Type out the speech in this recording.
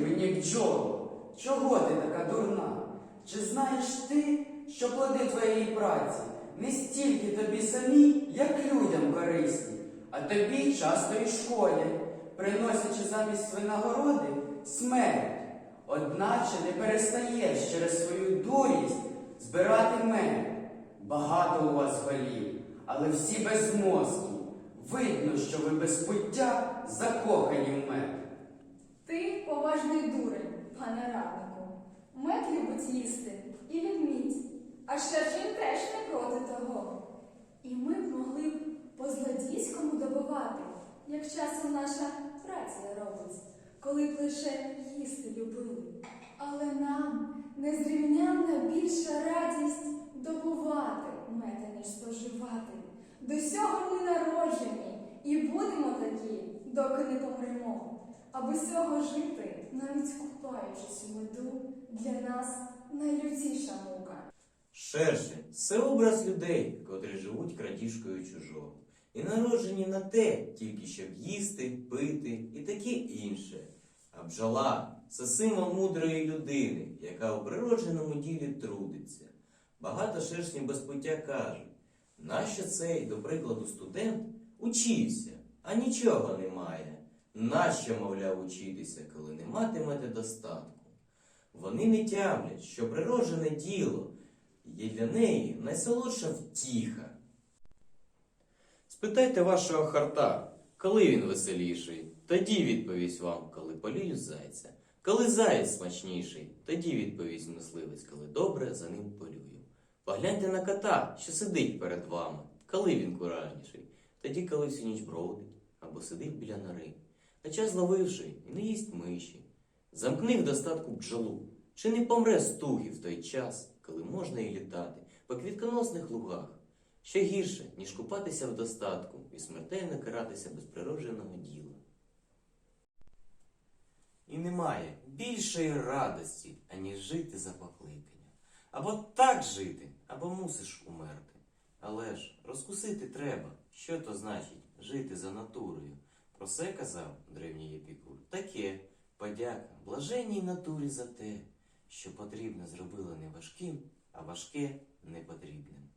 мені бджоло, чого ти така дурна? Чи знаєш ти, що плоди твоєї праці не стільки тобі самі, як людям корисні, а тобі часто й шкодять, приносячи замість винагороди смерть, одначе не перестаєш через свою дурість збирати мене. Багато у вас голів, але всі без безмозкі. Видно, що ви без пуття закохані в мене. Поважний дурень, пане раднику. Мед любить їсти і відмідь, а Шершень теж не проти того. І ми б могли б по злодійському добувати, як часом наша праця робить, коли б лише їсти любили. Але нам незрівнянна більша радість добувати мета, ніж споживати. До сього ми народжені і будемо такі, доки не помремо. Аби з цього жити, навіть купаючись у меду, для нас найлютіша мука. Шершень це образ людей, котрі живуть крадіжкою чужого. І народжені на те, тільки щоб їсти, пити і таке інше. А бджола це символ мудрої людини, яка у природженому ділі трудиться. Багато шершнів без пуття кажуть, нащо цей, до прикладу, студент учився, а нічого немає. Нащо, мовляв, учитися, коли не матимете достатку? Вони не тямлять, що природжене діло є для неї найсолодша втіха. Спитайте вашого харта, коли він веселіший, тоді відповість вам, коли полію зайця. Коли заєць смачніший, тоді відповість мисливець, коли добре за ним полюю. Погляньте на кота, що сидить перед вами, коли він куражніший, тоді, коли всю ніч бродить або сидить біля нори. А час зловивши і не їсть миші. Замкни в достатку бджолу, чи не помре стуги в той час, коли можна і літати по квітконосних лугах. Ще гірше, ніж купатися в достатку і смертельно каратися без природженого діла. І немає більшої радості, аніж жити за покликання. Або так жити, або мусиш умерти. Але ж розкусити треба, що то значить жити за натурою. Про це казав древній епікур. Таке подяка блаженній натурі за те, що потрібне зробила не важким, а важке непотрібним.